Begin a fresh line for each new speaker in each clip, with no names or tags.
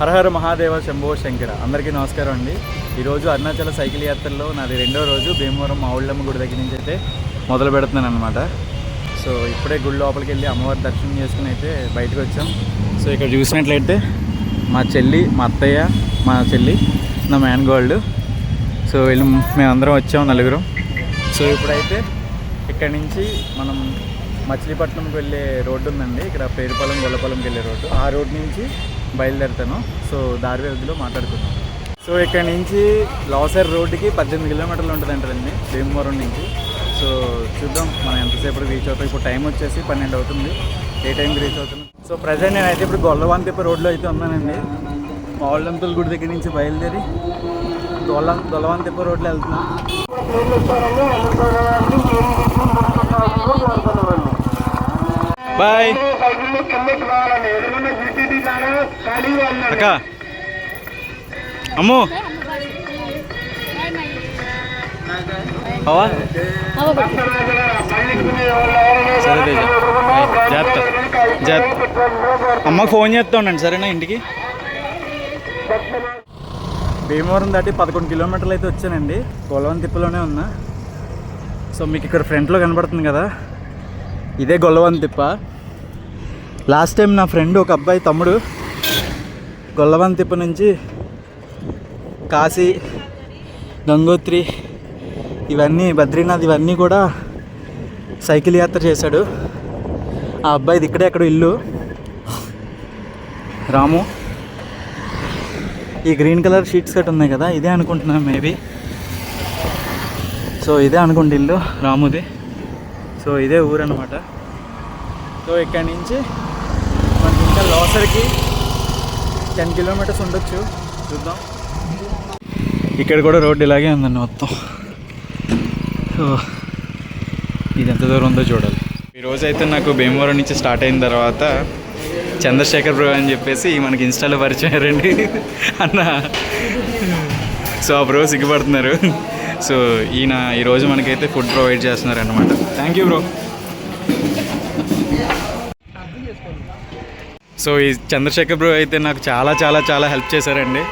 హరహర మహాదేవ శంభో శంకర. అందరికీ నమస్కారం అండి. ఈరోజు అరుణాచల సైకిల్ యాత్రలో నాది రెండో రోజు భీమవరం మావుళ్ళమ్మ గుడి దగ్గర నుంచి అయితే మొదలు పెడుతున్నాను అనమాట సో ఇప్పుడే గుడి లోపలికి వెళ్ళి అమ్మవారి దర్శనం చేసుకుని అయితే బయటకు వచ్చాం. సో ఇక్కడ చూసినట్లయితే మా చెల్లి మా అత్తయ్య మా చెల్లి నా మ్యాన్ గోల్డ్. సో వీళ్ళు మేమందరం వచ్చాం నలుగురం. సో ఇప్పుడైతే ఇక్కడ నుంచి మనం మచిలీపట్నంకి వెళ్ళే రోడ్డు ఉందండి. ఇక్కడ పేరుపాలెం గొల్లపాలెంకి వెళ్ళే రోడ్డు. ఆ రోడ్ నుంచి బయలుదేరుతాను. సో దారి వ్యవధిలో మాట్లాడుకుందాం. సో ఇక్కడ నుంచి లాసర్ రోడ్డుకి పద్దెనిమిది కిలోమీటర్లు ఉంటుందంటండి భీమవరం నుంచి. సో చూద్దాం మనం ఎంతసేపు రీచ్ అవుతాం. ఇప్పుడు టైం వచ్చేసి పన్నెండు అవుతుంది. ఏ టైంకి రీచ్ అవుతుంది? సో ప్రజెంట్ నేనైతే ఇప్పుడు గొల్లవాంతిప్ప రోడ్లో అయితే ఉన్నానండి. మావుళ్ళంతుల గుడి దగ్గర నుంచి బయలుదేరి గొల్ల గొల్లవాంతిప్ప రోడ్లో వెళ్తున్నాం. బాయ్. అక్క. అమ్ము. అవా సరే తేజ. జాగ్రత్త. జాగ్రత్త. అమ్మకు ఫోన్ చేస్తా ఉండండి సరేనా ఇంటికి? భీమవరం దాటి పదకొండు కిలోమీటర్లు అయితే వచ్చానండి. గొల్లవన్ తిప్పలోనే ఉన్నా. సో మీకు ఇక్కడ ఫ్రంట్లో కనబడుతుంది కదా. ఇదే గొల్లవన్ తిప్ప. లాస్ట్ టైం నా ఫ్రెండ్ ఒక అబ్బాయి తమ్ముడు గొల్లవన్ తిప్ప నుంచి కాశీ గంగోత్రి ఇవన్నీ బద్రీనాథ్ ఇవన్నీ కూడా సైకిల్ యాత్ర చేశాడు. ఆ అబ్బాయిది ఇక్కడే అక్కడ ఇల్లు. రాము ఈ గ్రీన్ కలర్ షీట్స్ కట్ ఉన్నాయి కదా ఇదే అనుకుంటున్నాను మేబీ. సో ఇదే అనుకుంటే ఇల్లు రాముది. సో ఇదే ఊరు అనమాట సో ఇక్కడి నుంచి మనకి ఇంకా లోసర్కి టెన్ కిలోమీటర్స్ ఉండొచ్చు. చూద్దాం. ఇక్కడ కూడా రోడ్డు ఇలాగే ఉందండి మొత్తం. సో ఇది ఎంత దూరం ఉందో చూడాలి. ఈరోజు అయితే నాకు భీమవరం నుంచి స్టార్ట్ అయిన తర్వాత చంద్రశేఖర్ బ్రో అని చెప్పేసి మనకి ఇన్స్టాలో పరిచయారండి అన్న. సో ఆ బ్రో సిగ్గుపడుతున్నారు. సో ఈయన ఈరోజు మనకైతే ఫుడ్ ప్రొవైడ్ చేస్తున్నారు అనమాట థ్యాంక్ యూ బ్రో సో ఈ చంద్రశేఖర్ బ్రో అయితే నాకు చాలా చాలా చాలా హెల్ప్ చేశారండి.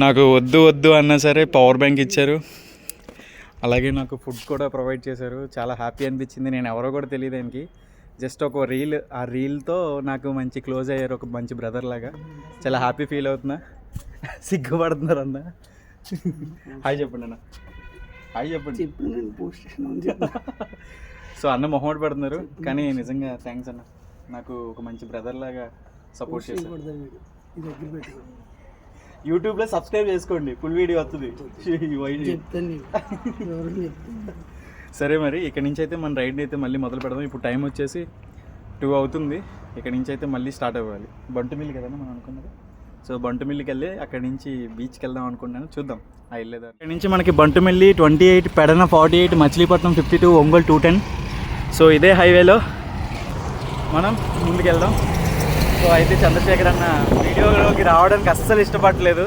నాకు వద్దు వద్దు అన్నా సరే పవర్ బ్యాంక్ ఇచ్చారు. అలాగే నాకు ఫుడ్ కూడా ప్రొవైడ్ చేశారు. చాలా హ్యాపీ అనిపించింది. నేను ఎవరో కూడా తెలియదు ఆయనకి. జస్ట్ ఒక రీల్ ఆ రీల్తో నాకు మంచి క్లోజ్ అయ్యారు ఒక మంచి బ్రదర్ లాగా. చాలా హ్యాపీ ఫీల్ అవుతున్నా. సిగ్గుపడుతున్నారు అన్న. హాయ్ చెప్పండి అన్న. హాయ్ చెప్పండి.
నేను పోస్ట్
సో అన్న మొహమాట పడుతున్నారు కానీ నిజంగా థ్యాంక్స్ అన్న. నాకు ఒక మంచి బ్రదర్ లాగా సపోర్ట్ చేశారు. యూట్యూబ్లో సబ్స్క్రైబ్ చేసుకోండి ఫుల్ వీడియో వస్తుంది. సరే మరి ఇక్కడ నుంచి అయితే మన రైడ్ అయితే మళ్ళీ మొదలు పెడదాం. ఇప్పుడు టైం వచ్చేసి టూ అవుతుంది. ఇక్కడ నుంచి అయితే మళ్ళీ స్టార్ట్ అవ్వాలి. బంటుమిల్లి కదా మనం అనుకున్నది? సో బంటుమిల్లికి వెళ్ళి అక్కడి నుంచి బీచ్కి వెళ్దాం అనుకుంటున్నాను చూద్దాం. ఆ వెళ్ళేదారు అక్కడి నుంచి మనకి Bantumilli twenty eight Pedana forty eight Machilipatnam fifty two Ongole two ten. So ఇదే హైవేలో మనం ముందుకు వెళ్దాం సో అయితే చంద్రశేఖర్ అన్న వీడియోలోకి రావడానికి అస్సలు ఇష్టపడలేదు.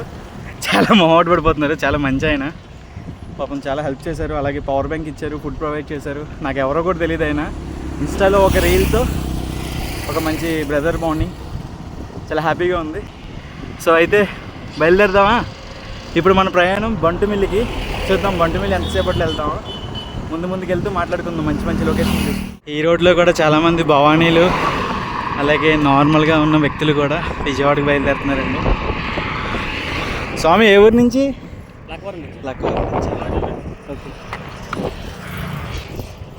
చాలా మొహమాట పడిపోతున్నారు చాలా మంచి ఆయన. పాపం చాలా హెల్ప్ చేశారు. అలాగే పవర్ బ్యాంక్ ఇచ్చారు ఫుడ్ ప్రొవైడ్ చేశారు. నాకు ఎవరో కూడా తెలియదు ఆయన. ఇన్స్టాలో ఒక రీల్తో ఒక మంచి బ్రదర్ బాండింగ్ చాలా హ్యాపీగా ఉంది. సో అయితే బయలుదేరదామా? ఇప్పుడు మన ప్రయాణం బంటుమిల్లికి చూద్దాం. బంటుమిల్లి ఎంతసేపట్లో వెళ్తామో ముందు ముందుకు వెళ్తూ మాట్లాడుకుందాం మంచి మంచి లొకేషన్ ఈ రోడ్లో కూడా చాలామంది భవానీలు అలాగే నార్మల్గా ఉన్న వ్యక్తులు కూడా విజయవాడకి బయలుదేరుతున్నారండి. స్వామి ఏ ఊరు నుంచి? లక్కవరం నుంచి. ఓకే.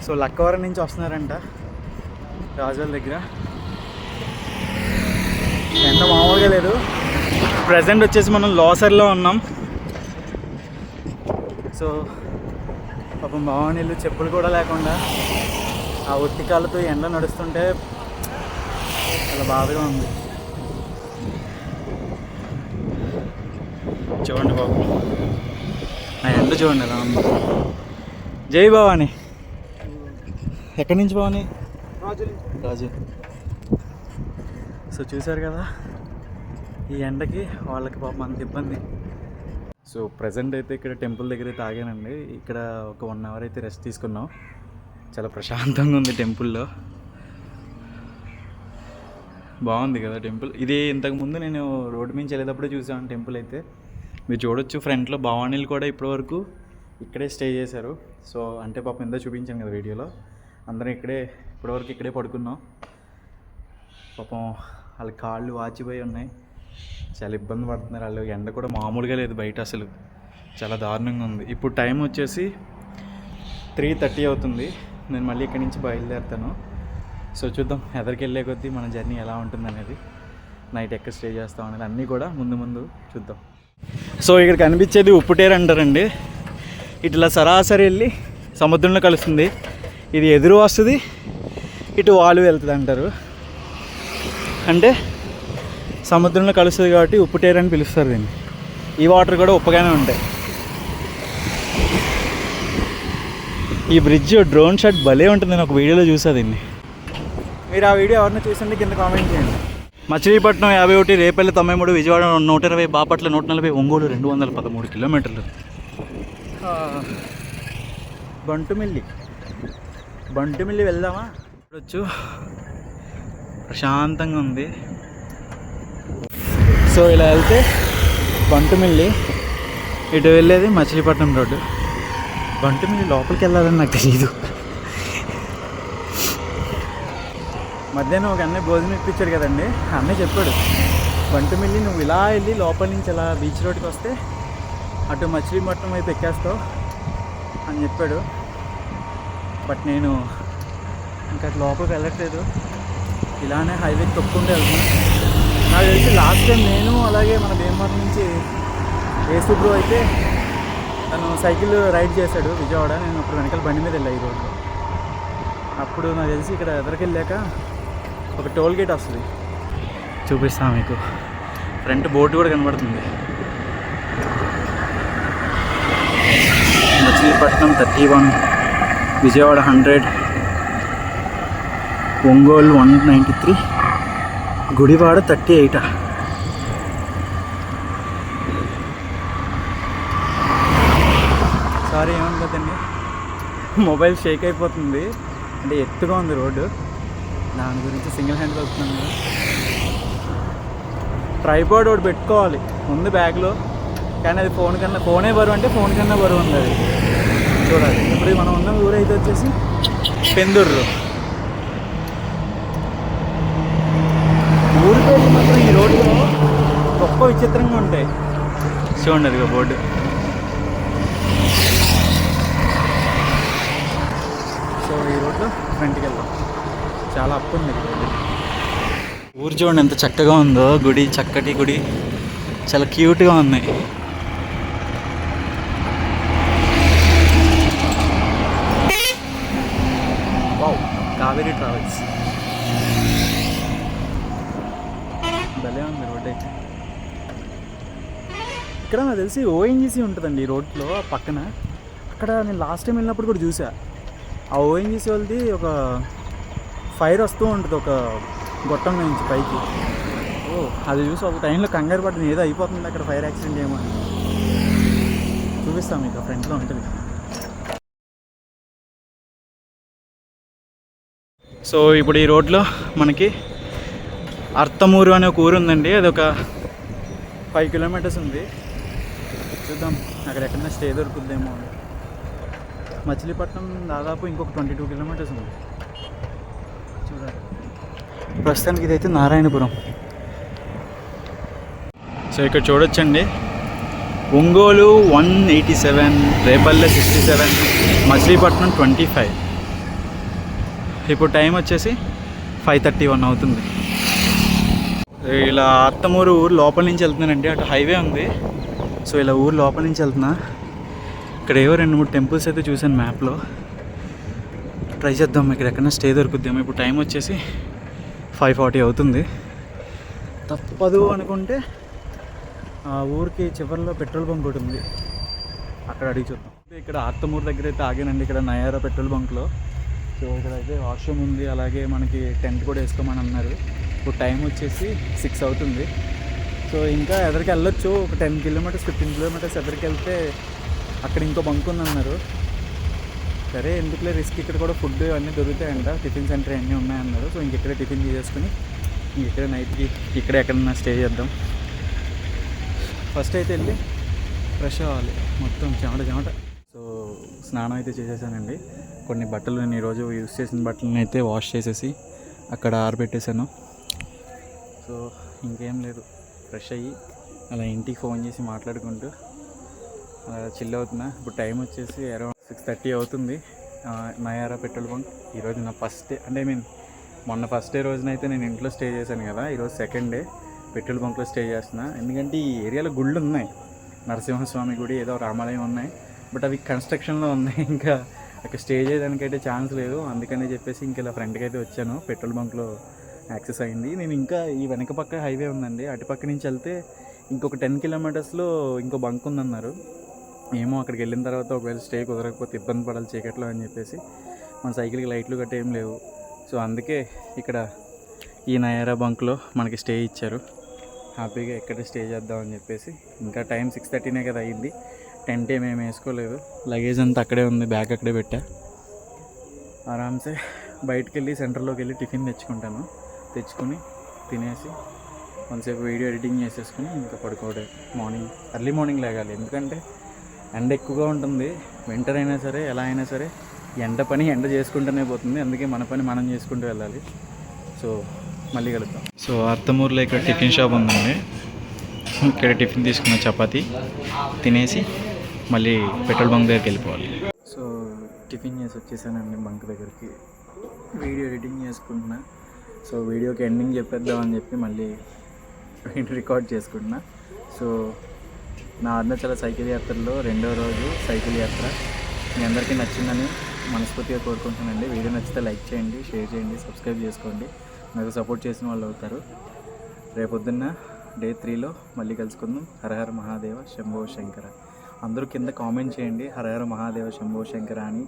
సో లక్కవరం నుంచి వస్తున్నారంట రాజుల దగ్గర. ఎండ మామూలుగా లేదు. ప్రజెంట్ వచ్చేసి మనం లాసర్లో ఉన్నాం. సో పాపం భవానీలు చెప్పులు కూడా లేకుండా ఆ ఒత్తికాలతో ఎండ నడుస్తుంటే చాలా బాధగా ఉంది. చూడండి బాబు. నా ఎండ చూడండి ఎలా ఉంది. జై భవాని. ఎక్కడి నుంచి భవాని? రాజు. సో చూశారు కదా? ఈ ఎండకి వాళ్ళకి పాపం అంత ఇబ్బంది. సో ప్రజెంట్ అయితే ఇక్కడ టెంపుల్ దగ్గర అయితే ఆగానండి ఇక్కడ ఒక వన్ అవర్ అయితే రెస్ట్ తీసుకున్నాం. చాలా ప్రశాంతంగా ఉంది టెంపుల్లో బాగుంది కదా టెంపుల్ ఇది ఇంతకు ముందు నేను రోడ్డు నుంచి వెళ్ళేటప్పుడే చూసాను టెంపుల్ అయితే. మీరు చూడొచ్చు ఫ్రంట్లో భవానీలు కూడా ఇప్పటివరకు ఇక్కడే స్టే చేశారు. సో అంటే పాపం ఎంతో చూపించాను కదా వీడియోలో. అందరం ఇక్కడే ఇప్పటివరకు ఇక్కడే పడుకున్నాం. పాపం వాళ్ళ కాళ్ళు వాచిపోయి ఉన్నాయి. చాలా ఇబ్బంది పడుతున్నారు వాళ్ళు. ఎండ కూడా మామూలుగా లేదు బయట అసలు. చాలా దారుణంగా ఉంది. ఇప్పుడు టైం వచ్చేసి త్రీ థర్టీ అవుతుంది. నేను మళ్ళీ ఇక్కడి నుంచి బయలుదేరుతాను. సో చూద్దాం ఎదరికి వెళ్ళే కొద్దీ మన జర్నీ ఎలా ఉంటుంది అనేది. నైట్ ఎక్కడ స్టే చేస్తాం అనేది అన్నీ కూడా ముందు ముందు చూద్దాం. సో ఇక్కడ కనిపించేది ఉప్పుటేరు అంటారండి. ఇట్లా సరాసరి వెళ్ళి సముద్రంలో కలుస్తుంది. ఇది ఎదురు వస్తుంది ఇటు వాళ్ళు వెళ్తుంది అంటారు. అంటే సముద్రంలో కలుస్తుంది కాబట్టి ఉప్పుటేరు అని పిలుస్తారు దీన్ని. ఈ వాటర్ కూడా ఉప్పగానే ఉంటాయి. ఈ బ్రిడ్జ్ డ్రోన్ షాట్ భలే ఉంటుంది. నేను ఒక వీడియోలో చూసా దీన్ని. మీరు ఆ వీడియో ఎవరిని చూసండి కింద కామెంట్ చేయండి. మచిలీపట్నం యాభై ఒకటి రేపల్లి తొంభై మూడు విజయవాడ నూట ఇరవై బాపట్ల నూట నలభై ఒంగోలు రెండు వందల పదమూడు కిలోమీటర్లు. బంటుమిల్లి. బంటుమిల్లి వెళ్దామా? చూడొచ్చు. ప్రశాంతంగా ఉంది. సో ఇలా వెళ్తే బంటుమిల్లి ఇటు వెళ్ళేది మచిలీపట్నం రోడ్డు బంటుమిల్లి లోపలికి వెళ్ళాలని నాకు తెలియదు మధ్యాహ్నం ఒక అన్నయ్య భోజనం ఇప్పించాడు కదండి ఆ అన్నయ్య చెప్పాడు బంటుమిల్లి నువ్వు ఇలా వెళ్ళి లోపల నుంచి ఇలా బీచ్ రోడ్కి వస్తే అటు మచిలీపట్నం వైపు ఎక్కేస్తావు అని చెప్పాడు. బట్ నేను ఇంకా అటు లోపలికి వెళ్ళట్లేదు. ఇలానే హైవే తొక్కుంటూ వెళ్తున్నాను. నాకు తెలిసి లాస్ట్ టైం నేను అలాగే మన భీమవరం నుంచి ఏసు బ్రో అయితే తను సైకిల్ రైడ్ చేశాడు విజయవాడ. నేను అప్పుడు వెనకాల బండి మీద వెళ్ళా ఈ అప్పుడు నాకు తెలిసి ఇక్కడ ఎదరికెళ్ళాక ఒక టోల్ గేట్ వస్తుంది. చూపిస్తాను మీకు. ఫ్రంట్ బోర్డు కూడా కనబడుతుంది. Machilipatnam thirty one Vijayawada hundred Ongole one ninety three. Gudivada thirty eight sorry ఏమనుకోదండి mobile shake అయిపోతుంది. అంటే ఎత్తుగా ఉంది రోడ్డు. దాని గురించి సింగిల్ హ్యాండ్ వెళ్తున్నాను ట్రైపాడ్ ఒకటి పెట్టుకోవాలి. ముందు బ్యాగ్లో. కానీ అది ఫోన్ కన్నా ఫోనే బరువు అంటే ఫోన్ కన్నా బరువు ఉంది అది. చూడాలి. ఇప్పుడు మనం ఉన్న ఊరైతే వచ్చేసి పెందుర్రు. ఊరి పేర్లు మాత్రం ఈ రోడ్లో గొప్ప విచిత్రంగా ఉంటాయి. చూడండి అదిగో బోర్డు. సో ఈ రోడ్లో ఫ్రంట్కి వెళ్దాం. చాలా అప్పు ఉంది రోడ్డు. ఊరు చూడండి ఎంత చక్కగా ఉందో గుడి చక్కటి గుడి. చాలా క్యూట్గా వావ్ కావేరీ ట్రావెల్స్ భలే ఉంది రోడ్ అయితే ఇక్కడ నాకు తెలిసి ఓఎన్జీసీ ఉంటుందండి ఈ రోడ్లో పక్కన. అక్కడ నేను లాస్ట్ టైం వెళ్ళినప్పుడు కూడా చూసా. ఆ ఓఎన్జీసీ వాళ్ళది ఒక ఫైర్ వస్తూ ఉంటుంది ఒక గొట్టం నుంచి పైకి. ఓ అది చూసి ఒక టైంలో కంగారు పడింది ఏదో అయిపోతుంది అక్కడ ఫైర్ యాక్సిడెంట్ ఏమో అని. చూపిస్తాం మీకు ఫ్రంట్లో ఉంటుంది. సో ఇప్పుడు ఈ రోడ్లో మనకి అర్థమూరు అనే ఒక ఊరు ఉందండి. అది ఒక ఫైవ్ కిలోమీటర్స్ ఉంది. చూద్దాం. అక్కడ ఎక్కడైనా స్టే దొరుకుద్దేమో అని. మచిలీపట్నం దాదాపు ఇంకొక ట్వంటీ టూ కిలోమీటర్స్ ఉంది. చూడాలి. ప్రస్తుతానికి ఇదైతే నారాయణపురం. సో ఇక్కడ చూడొచ్చండి. Ongole one eighty seven Repalle sixty seven Machilipatnam twenty five. ఇప్పుడు టైం వచ్చేసి ఫైవ్ థర్టీ వన్ అవుతుంది. ఇలా అత్తమూరు ఊరు లోపల నుంచి వెళ్తున్నానండి. అటు హైవే ఉంది. సో ఇలా ఊరు లోపల నుంచి వెళ్తున్నా. ఇక్కడ ఏవో రెండు మూడు టెంపుల్స్ అయితే చూశాను మ్యాప్లో. ట్రై చేద్దాం ఇక్కడ ఎక్కడైనా స్టే దొరుకుద్దాం ఇప్పుడు టైం వచ్చేసి ఫైవ్ ఫార్టీ అవుతుంది. తప్పదు అనుకుంటే ఆ ఊరికి చివరిలో పెట్రోల్ బంక్ ఒకటి ఉంది. అక్కడ అడిగి చూద్దాం. ఇక్కడ ఆర్తమూరు దగ్గర అయితే ఆగానండి ఇక్కడ నయారా పెట్రోల్ బంక్లో. సో ఇక్కడ అయితే వాష్రూమ్ ఉంది అలాగే మనకి టెంట్ కూడా వేసుకోమని అన్నారు. ఇప్పుడు టైం వచ్చేసి సిక్స్ అవుతుంది. సో ఇంకా ఎదరికి వెళ్ళొచ్చు. ఒక టెన్ కిలోమీటర్స్ ఫిఫ్టీన్ కిలోమీటర్స్ ఎదరికి వెళ్తే అక్కడ ఇంకో బంక్ ఉంది అన్నారు సరే ఎందుకులే రిస్క్? ఇక్కడ కూడా ఫుడ్ అన్నీ దొరుకుతాయంట. టిఫిన్ సెంటర్ అన్నీ ఉన్నాయన్నారు. సో ఇంక ఇక్కడే టిఫిన్ చేసేసుకుని ఇక్కడ నైట్కి ఇక్కడ ఎక్కడన్నా స్టే చేద్దాం. ఫస్ట్ అయితే వెళ్ళి ఫ్రెష్ అవ్వాలి. మొత్తం చెమట చెమట. సో స్నానం అయితే చేసేసానండి. కొన్ని బట్టలు నేను ఈరోజు యూస్ చేసిన బట్టలను అయితే వాష్ చేసేసి అక్కడ ఆరబెట్టేశాను. సో ఇంకేం లేదు. ఫ్రెష్ అయ్యి అలా ఇంటికి ఫోన్ చేసి మాట్లాడుకుంటూ అలా చిల్ అవుతున్నా. ఇప్పుడు టైం వచ్చేసి అరౌండ్ సిక్స్ థర్టీ అవుతుంది. Nayara petrol bunk. ఈరోజు నా ఫస్ట్ డే అంటే ఐ మీన్ మొన్న ఫస్ట్ డే రోజున అయితే నేను ఇంట్లో స్టే చేశాను కదా. ఈరోజు సెకండ్ డే పెట్రోల్ బంక్లో స్టే చేస్తున్నా. ఎందుకంటే ఈ ఏరియాలో గుళ్ళు ఉన్నాయి. నరసింహస్వామి గుడి ఏదో రామాలయం ఉన్నాయి. బట్ అవి కన్స్ట్రక్షన్లో ఉన్నాయి. ఇంకా అక్కడ స్టే చేయడానికైతే ఛాన్స్ లేదు. అందుకనే చెప్పేసి ఇంక ఇలా ఫ్రంట్కి అయితే వచ్చాను. పెట్రోల్ బంక్లో యాక్సెస్ అయింది. నేను ఇంకా ఈ వెనక పక్క హైవే ఉందండి. అటు పక్క నుంచి వెళ్తే ఇంకొక టెన్ కిలోమీటర్స్లో ఇంకో బంక్ ఉందన్నారు. ఏమో అక్కడికి వెళ్ళిన తర్వాత ఒకవేళ స్టే కుదరకపోతే ఇబ్బంది పడాలి చీకట్లో అని చెప్పేసి. మన సైకిల్కి లైట్లు గట్ట ఏం లేవు. సో అందుకే ఇక్కడ ఈ నయారా బంక్లో మనకి స్టే ఇచ్చారు. హ్యాపీగా ఎక్కడ స్టే చేద్దామని చెప్పేసి. ఇంకా టైం సిక్స్ థర్టీనే కదా అయింది. టెంట్ ఏమేమి వేసుకోలేదు. లగేజ్ అంతా అక్కడే ఉంది. బ్యాగ్ అక్కడే పెట్టా. ఆరామ్సే బయటకు వెళ్ళి సెంటర్లోకి వెళ్ళి టిఫిన్ తెచ్చుకుంటాను. తెచ్చుకొని తినేసి కొంతసేపు వీడియో ఎడిటింగ్ చేసేసుకుని ఇంకా పడుకోవడం మార్నింగ్ ఎర్లీ మార్నింగ్ లేగాలి. ఎందుకంటే ఎండ ఎక్కువగా ఉంటుంది. వింటర్ అయినా సరే ఎలా అయినా సరే ఎండ పని ఎండ చేసుకుంటూనే పోతుంది. అందుకే మన పని మనం చేసుకుంటూ వెళ్ళాలి. సో మళ్ళీ కలుద్దాం. సో అత్తమూరులో ఇక్కడ టిఫిన్ షాప్ ఉందండి. ఇక్కడ టిఫిన్ తీసుకున్న చపాతి తినేసి మళ్ళీ పెట్రోల్ బంక్ దగ్గరికి వెళ్ళిపోవాలి. సో టిఫిన్ చేసి వచ్చేసానండి బంక్ దగ్గరికి. వీడియో ఎడిటింగ్ చేసుకుంటున్నా. సో వీడియోకి ఎండింగ్ చెప్పేద్దామని చెప్పి మళ్ళీ రికార్డ్ చేసుకుంటున్నా. సో నా అరుణాచల సైకిల్ యాత్రలో రెండో రోజు సైకిల్ యాత్ర. మీ అందరికీ నచ్చిందని మనస్ఫూర్తిగా కోరుకుంటున్నానండి. వీడియో నచ్చితే లైక్ చేయండి షేర్ చేయండి సబ్స్క్రైబ్ చేసుకోండి. నాకు సపోర్ట్ చేసిన వాళ్ళు అవుతారు. రేపొద్దున్న డే త్రీలో మళ్ళీ కలుసుకుందాం. హరహర మహాదేవ శంభో శంకర. అందరూ కింద కామెంట్ చేయండి. హరహర మహాదేవ శంభో శంకర అని.